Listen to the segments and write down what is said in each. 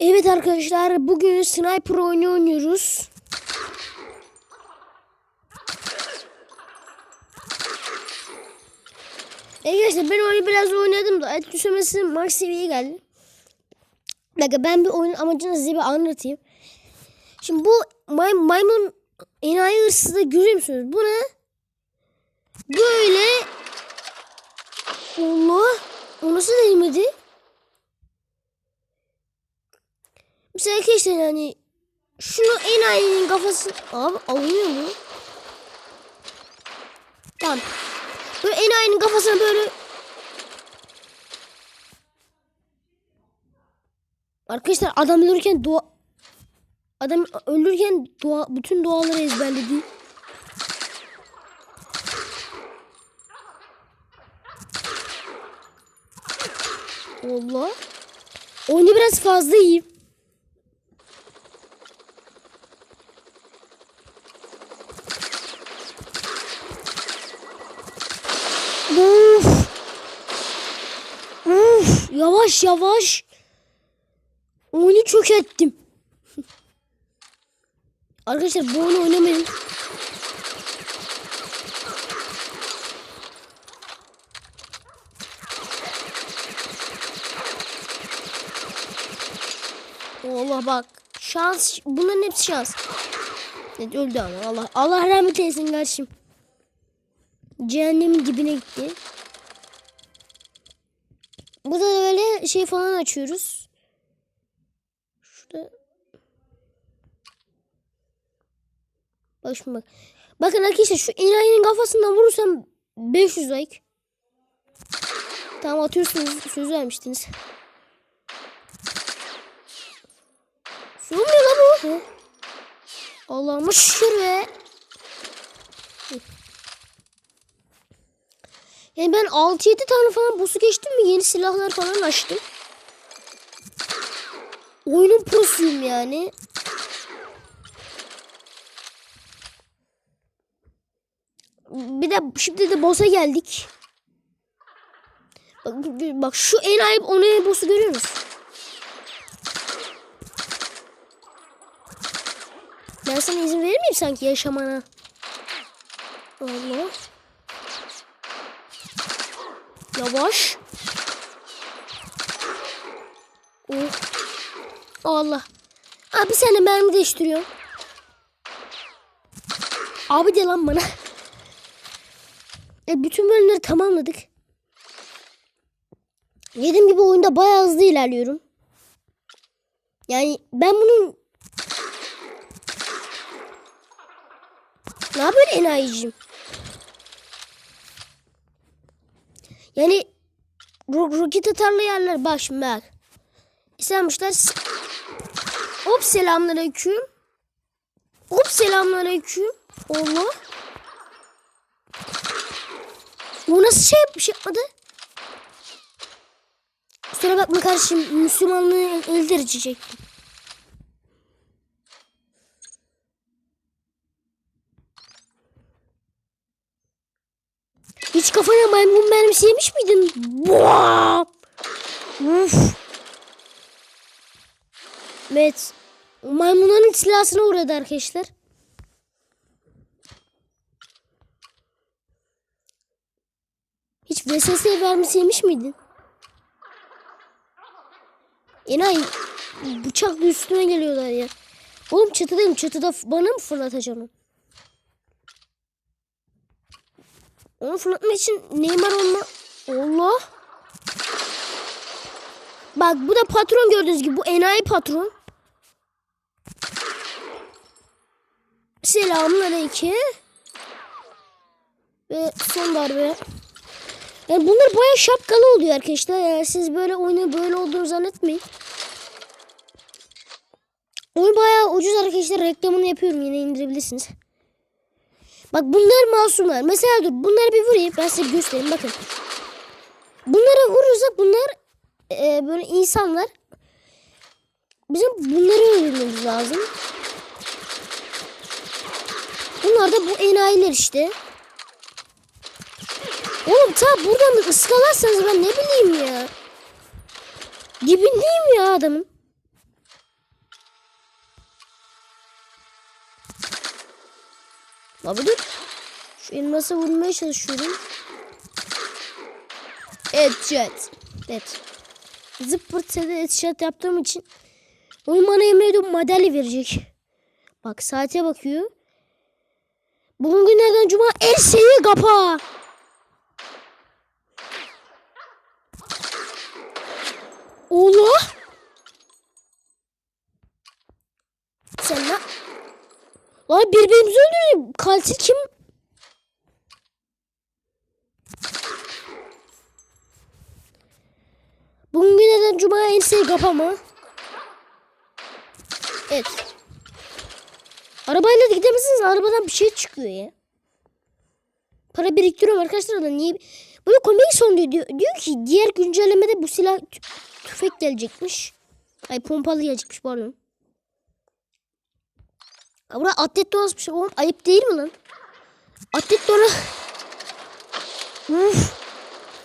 Evet arkadaşlar bugün sniper oyunu oynuyoruz. Arkadaşlar ben oyunu biraz oynadım da et düşürmesi max seviyeye geldi. Dakika ben bir oyunun amacını size bir anlatayım. Şimdi bu may maymun enayi hırsızı görüyor musunuz? Bu ne? Böyle Allah o nasıl değmedi? Mesela arkadaşlar yani şunu en ayının kafası abi alınıyor mu? Tamam. Böyle en ayının kafasına böyle Arkadaşlar adam ölürken dua Adam ölürken dua bütün duaları ezberledi. Allah. Oyunu biraz fazla iyi. Uf. Uf. Yavaş yavaş. Oyunu çökerttim. Arkadaşlar bu oyunu oynamayın. Allah bak. Şans. Bunların hepsi şans. Evet, öldü ama Allah. Allah rahmet eylesin kardeşim. Cehennemin dibine gitti. Burada da böyle şey falan açıyoruz. Şurada. Bak şimdi bak. Bakın arkadaşlar şu enayinin kafasından vurursam 500 like. Tamam atıyorsunuz. Söz vermiştiniz. Sığmıyor lan bu. Allah'ıma şükür be. Yani ben 6-7 tane falan boss'u geçtim mi yeni silahlar falan açtım. Oyunun prosuyum yani. Bir de şimdi de boss'a geldik. Bak, bak şu en ayıp onu boss'u görüyor musun? Ben sana izin verir miyim sanki yaşamana? Allah. Yavaş. Oh. Allah. Abi sen de mermi değiştiriyorsun. Abi de lan bana. E, bütün bölümleri tamamladık. Dediğim gibi oyunda bayağı hızlı ilerliyorum. Yani ben bunun Ne yapıyor enayicim? Yani ro roket atarlı yerler bak şimdi bak. İstenmişler. Hop selamünaleyküm. Hop selamünaleyküm. Allah. Bu nasıl şey yapmış yapmadı? Kusura bakma kardeşim Müslümanlığı. Hiç kafaya maymun mermisi yemiş miydin? Boğa! Uf. Evet. Maymunların istilasına uğradı arkadaşlar. Hiç VSS mermisi yemiş miydin? Enayi bıçakla üstüme geliyorlar ya. Oğlum çatıdayım çatıda bana mı fırlatacaksın onu? Fırlatmak için Neymar olma. Allah. Bak bu da patron gördüğünüz gibi. Bu enayi patron. Selamünaleyküm. Ve son darbe. Yani bunlar baya şapkalı oluyor arkadaşlar. Yani siz böyle oyunu böyle olduğunu zannetmeyin. Oyun baya ucuz arkadaşlar. Reklamını yapıyorum. Yine indirebilirsiniz. Bak bunlar masumlar. Mesela dur bunları bir vurayım. Ben size göstereyim bakın. Bunlara vurursak bunlar e, böyle insanlar. Bizim bunları öldürmemiz lazım. Bunlar da bu enayiler işte. Oğlum ta buradan ıskalarsanız ben ne bileyim ya. Dibindeyim ya adamın. Dur. Şu elması vurmaya çalışıyorum. Headshot. Evet. Zıppırt sede headshot yaptığım için oyun bana yemin ediyorum madalya verecek. Bak saate bakıyor. Bugün günlerden cuma el şeyi kapa. Allah. Sen ne? Lan birbirimizi öldürdük. Katil kim? Bugün günlerden cuma el şeyi kapama. Evet. Arabayla da gidemezsiniz. Arabadan bir şey çıkıyor ya. Para biriktiriyorum arkadaşlar da niye? Böyle komik son diyor, diyor. Ki diğer güncellemede bu silah tü- tüfek gelecekmiş. Ay pompalı gelecekmiş pardon. Buraya atlet dolaşmış. Oğlum ayıp değil mi lan? Atlet dola... Uf.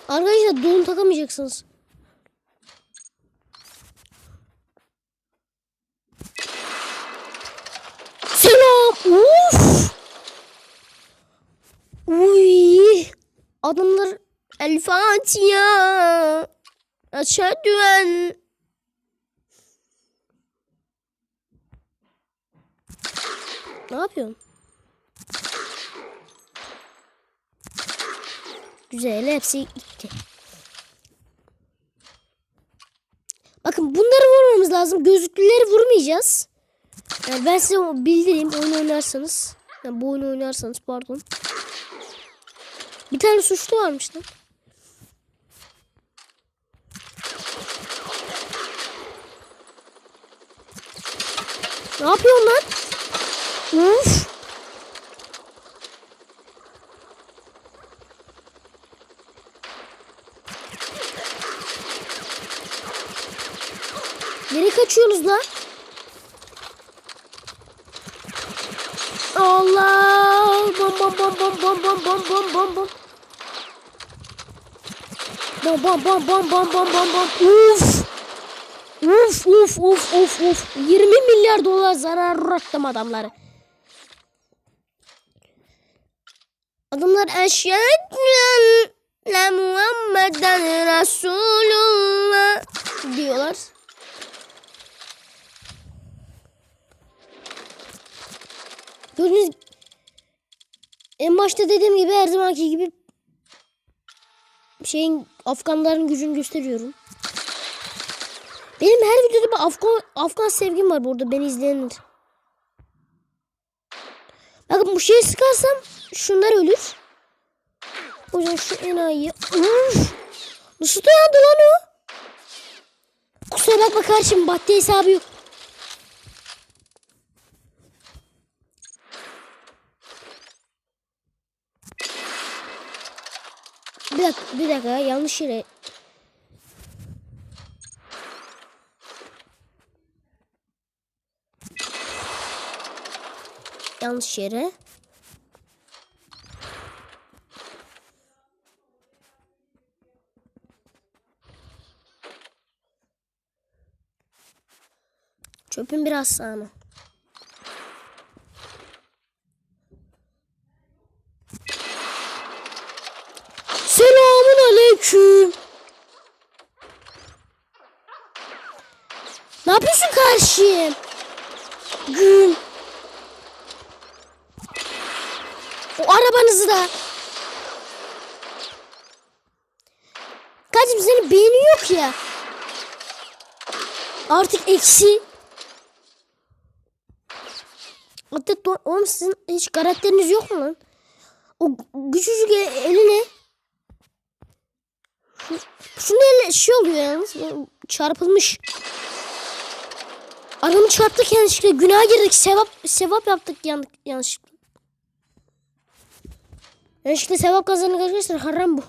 Arkadaşlar don takamayacaksınız. Selam. Uf. Uy. Adamlar El Fatiha. Aşağı en. Ne yapıyorsun? Güzel hepsi gitti. Bakın bunları vurmamız lazım. Gözlüklüleri vurmayacağız. Yani ben size bildireyim oyun oynarsanız. Yani bu oyunu oynarsanız pardon. Bir tane suçlu varmış lan. Ne yapıyorsun lan? Uf. Nereye kaçıyorsunuz lan? Allah! Bom bom bom bom bom bom bom bom bom bom. Bom bom bom bom bom bom bom bom. Uf! Uf uf uf uf uf. 20 milyar dolar zarar uğrattım adamları. Adamlar eşhedü la Muhammeden Resulullah diyorlar. Gördüğünüz en başta dediğim gibi her zamanki gibi şeyin Afganların gücünü gösteriyorum. Benim her videoda bir Afgan, Afgan sevgim var burada beni izleyenler. Bakın bu şeyi sıkarsam şunlar ölür. O yüzden şu enayi. Uf! Nasıl dayandı lan o? Kusura bakma kardeşim madde hesabı yok. Bir dakika, bir dakika yanlış yere. Yanlış yere. Çöpün biraz sağına. Selamun aleyküm. Ne yapıyorsun kardeşim? Gün. O arabanızı da. Kardeşim senin beynin yok ya. Artık eksi. Do- oğlum sizin hiç karakteriniz yok mu lan? O küçücük eline şu, şunun eline şey oluyor yalnız çarpılmış. Adamı çarptık yanlışlıkla günah girdik sevap sevap yaptık yanlışlıkla. Yanlışlıkla sevap kazandık arkadaşlar haram bu.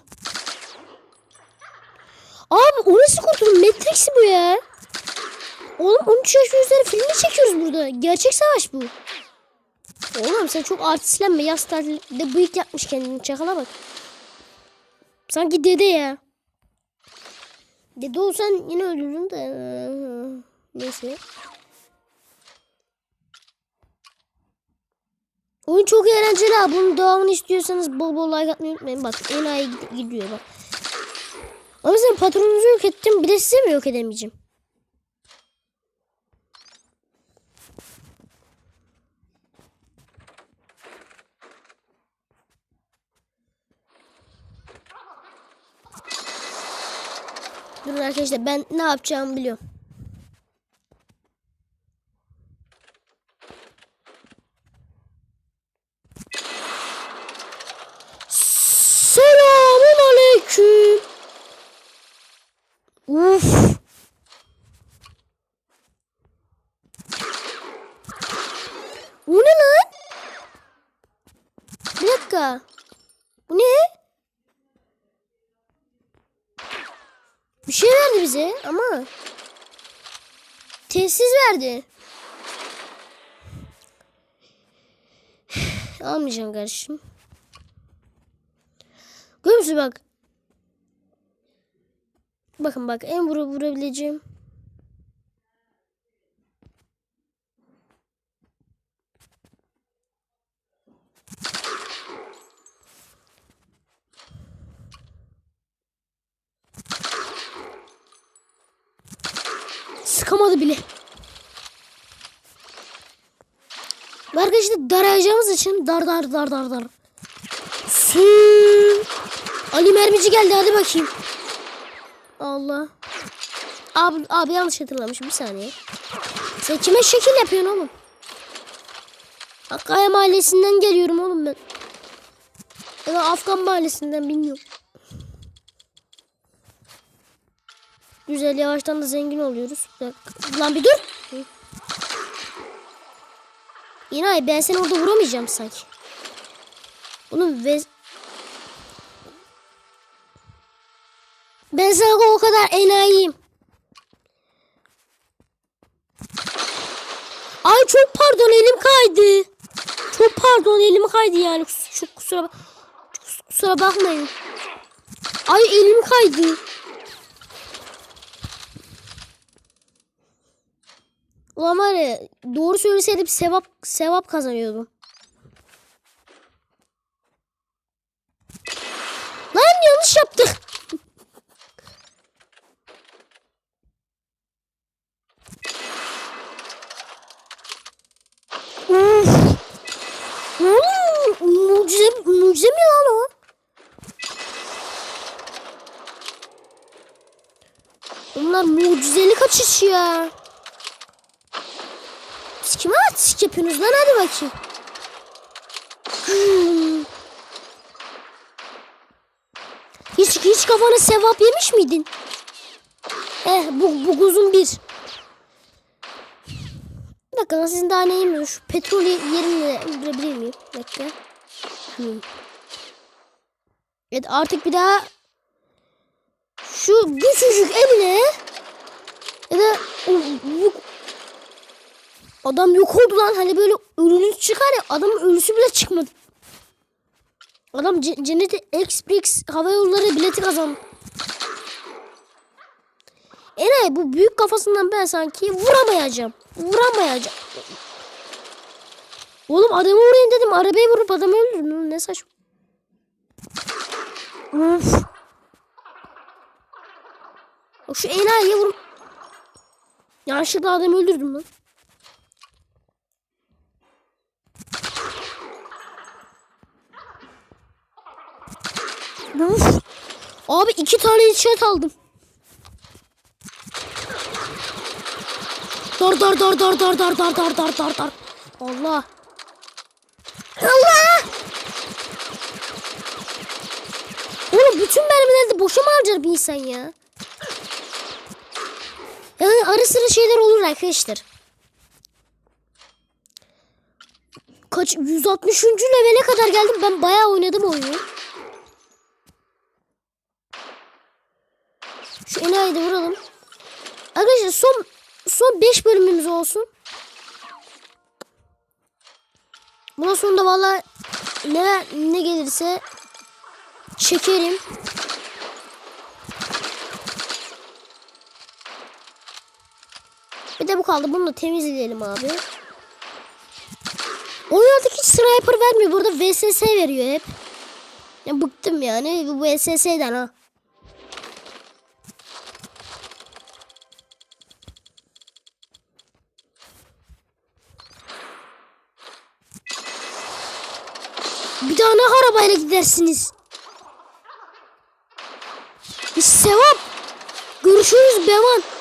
Abi o nasıl kurtulun Matrix bu ya. Oğlum 13 yaş üzeri filmi çekiyoruz burada. Gerçek savaş bu. Oğlum sen çok artistlenme. Yaz tatilde bıyık yapmış kendini. Çakala bak. Sanki dede ya. Dede olsan yine öldürürüm de. Neyse. Oyun çok eğlenceli ha. Bunun devamını istiyorsanız bol bol like atmayı unutmayın. Bak en iyi gidiyor bak. Ama sen patronunuzu yok ettim. Bir de size mi yok edemeyeceğim? Durun arkadaşlar ben ne yapacağımı biliyorum. Aleyküm. Uf. Bu ne lan? Bir dakika. Bu ne? Bir şey verdi bize ama. Tesis verdi. Almayacağım kardeşim. Görüyor musun bak. Bakın bak en vura vurabileceğim. Sıkamadı bile. Arkadaşlar darayacağımız için dar dar dar dar dar. Sü. Ali mermici geldi hadi bakayım. Allah. Abi, abi yanlış hatırlamışım bir saniye. Sen kime şekil yapıyorsun oğlum? Hakkaya mahallesinden geliyorum oğlum ben. Ya da Afgan mahallesinden bilmiyorum. Güzel yavaştan da zengin oluyoruz. Lan bir dur. İnay ben seni orada vuramayacağım sanki. Bunun ve Ben sana o kadar enayiyim. Ay çok pardon elim kaydı. Çok pardon elim kaydı yani. Çok kusura bak- kus- kusura bakmayın. Ay elim kaydı. Ulan var ya doğru söyleseydim sevap sevap kazanıyordum. Lan yanlış yaptık. Uf. Hmm, mucize, mucize mi lan o? Onlar mucizeli kaçış ya. Siz kime artistik yapıyorsunuz lan hadi bakayım. Hmm. Hiç, hiç kafana sevap yemiş miydin? Eh bu, bu kuzum bir. Bir dakika lan sizin daha neyim var? Şu petrol yerini öldürebilir miyim? Bir dakika. Hmm. Evet artık bir daha şu küçücük eline ya da bu, adam yok oldu lan hani böyle ölünüz çıkar ya adamın ölüsü bile çıkmadı. Adam ce- cennete Express hava yolları bileti kazandı. Eray bu büyük kafasından ben sanki vuramayacağım. Vuramayacağım. Oğlum adamı vurayım dedim. Arabayı vurup adamı öldürdüm. Ne saçma. Of. Şu enayiye vur. Yanlışlıkla adamı öldürdüm lan. Of. Abi iki tane headshot aldım. Dar dar dar dar dar dar dar dar dar dar dar. Allah. Allah. Oğlum bütün mermileri boşa mı harcar bir insan ya? Yani ara sıra şeyler olur arkadaşlar. Kaç 160. levele kadar geldim. Ben bayağı oynadım oyunu. Şu enayi de vuralım. Arkadaşlar son son 5 bölümümüz olsun. Bundan sonra da valla ne ne gelirse çekerim. Bir de bu kaldı. Bunu da temizleyelim abi. Oyun artık hiç sniper vermiyor. Burada VSS veriyor hep. Ya bıktım yani bu VSS'den ha. Bir daha ne arabayla gidersiniz? Bir sevap. Görüşürüz Bevan.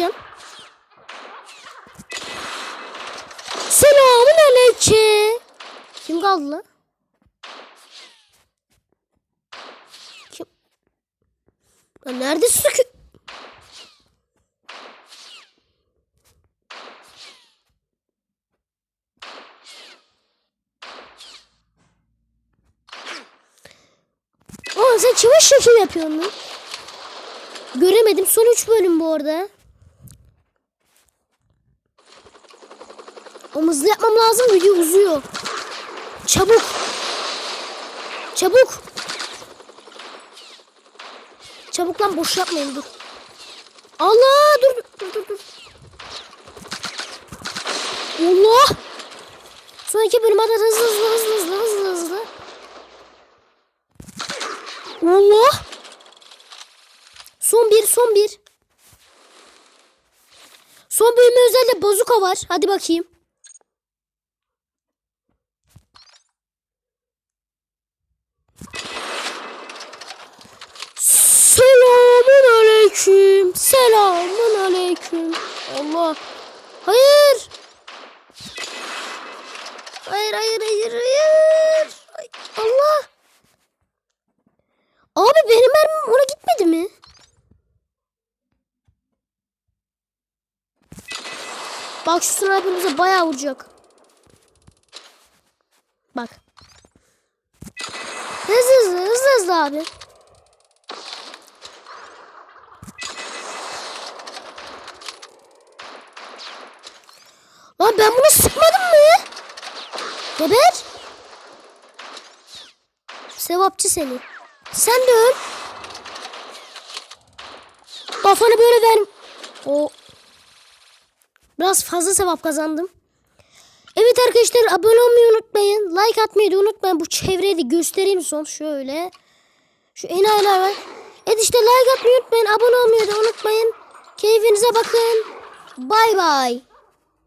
Yapacaksın? Selamun aleyküm. Kim kaldı? Kim? Lan nerede sükü? Aa sen çivi şekil yapıyorsun lan. Göremedim. Son 3 bölüm bu arada. Ama hızlı yapmam lazım. Video uzuyor. Çabuk. Çabuk. Çabuk lan boş yapmayın dur. Allah dur dur dur dur. Allah. Son iki bölüm hadi hızlı hızlı hızlı hızlı hızlı hızlı. Allah. Son bir son bir. Son bölüme özel de bazuka var. Hadi bakayım. Selamun aleyküm. Selamun aleyküm. Allah. Hayır. Hayır hayır hayır hayır. Ay, Allah. Abi benim mermim ona gitmedi mi? Bak şu sniper bize bayağı vuracak. Bak. Hızlı hızlı hızlı hızlı abi. Ben bunu sıkmadım mı? Geber. Sevapçı seni. Sen de öl. Kafanı böyle ver. O. Biraz fazla sevap kazandım. Evet arkadaşlar abone olmayı unutmayın. Like atmayı da unutmayın. Bu çevreyi de göstereyim son şöyle. Şu enayiler var. Evet işte like atmayı unutmayın. Abone olmayı da unutmayın. Keyfinize bakın. Bay bay.